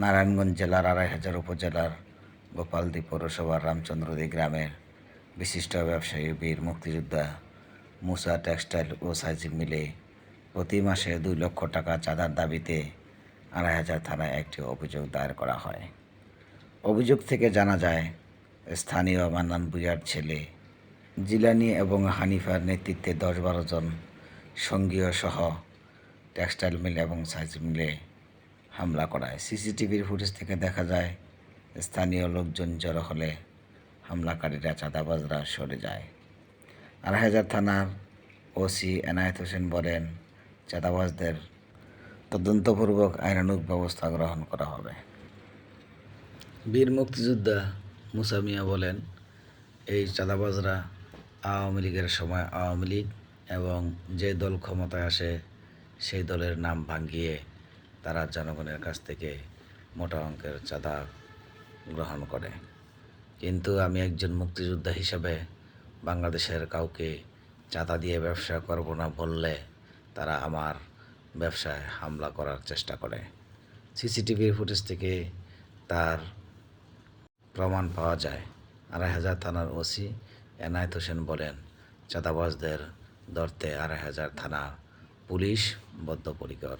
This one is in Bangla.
নারায়ণগঞ্জ জেলার আড়াই হাজার উপজেলার গোপালদী পৌরসভার রামচন্দ্রদী গ্রামের বিশিষ্ট ব্যবসায়ী বীর মুক্তিযোদ্ধা মুসা টেক্সটাইল ও সাইজিং মিলে প্রতি মাসে দুই লক্ষ টাকা চাঁদার দাবিতে আড়াই হাজার থানায় একটি অভিযোগ দায়ের করা হয়। অভিযোগ থেকে জানা যায়, স্থানীয় মান্নান বুয়ার ছেলে জিলানি এবং হানিফার নেতৃত্বে দশ বারো জন সঙ্গীয় সহ টেক্সটাইল মিল এবং সাইজ মিলে হামলা করায়। সিসিটিভির ফুটেজ থেকে দেখা যায়, স্থানীয় লোকজন জড়ো হলে হামলাকারীরা চাঁদাবাজরা সরে যায়। আড়াই হাজার থানার ওসি এনায়েত হোসেন বলেন, চাঁদাবাজদের তদন্তপূর্বক আইনানুক ব্যবস্থা গ্রহণ করা হবে। বীর মুক্তিযোদ্ধা মুসা মিয়া বলেন, এই চাঁদাবাজরা আওয়ামী লীগের সময় আওয়ামী লীগ এবং যে দল ক্ষমতায় আসে, সেই দলের নাম ভাঙ্গিয়ে তারা জনগণের কাছ থেকে মোটা অঙ্কের চাঁদা গ্রহণ করে। কিন্তু আমি একজন মুক্তিযোদ্ধা হিসাবে বাংলাদেশের কাউকে চাঁদা দিয়ে ব্যবসা করব না বললে তারা আমার ব্যবসায় হামলা করার চেষ্টা করে। সিসিটিভির ফুটেজ থেকে তার প্রমাণ পাওয়া যায়। আড়াই হাজার থানার ওসি এনায়েত হোসেন বলেন, চাঁদাবাজদের ধরতে আড়াই হাজার থানা পুলিশ বদ্ধপরিকর।